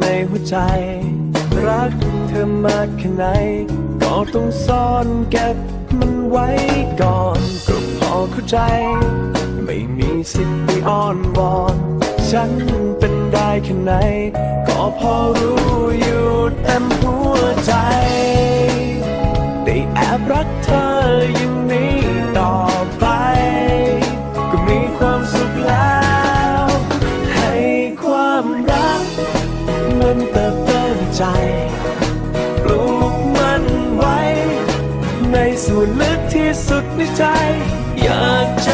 ในหัวใจรักเธอมากแค่ไหน ก็ต้องซ่อนเก็บมันไว้ก่อนก็พอเข้าใจ ไม่มีสิทธิ์ไปอ้อนวอน ฉันเป็นได้ แค่ไหน ก็พอรู้อยู่เต็มหัวใจ ได้แอบรักเธออย่างนี้ต่อไป ก็มีความสุขแล้ว ให้ความรัก มันเติบโตในใจปลูกมันไว้ ในส่วนลึกที่สุดในใจ อยากจะ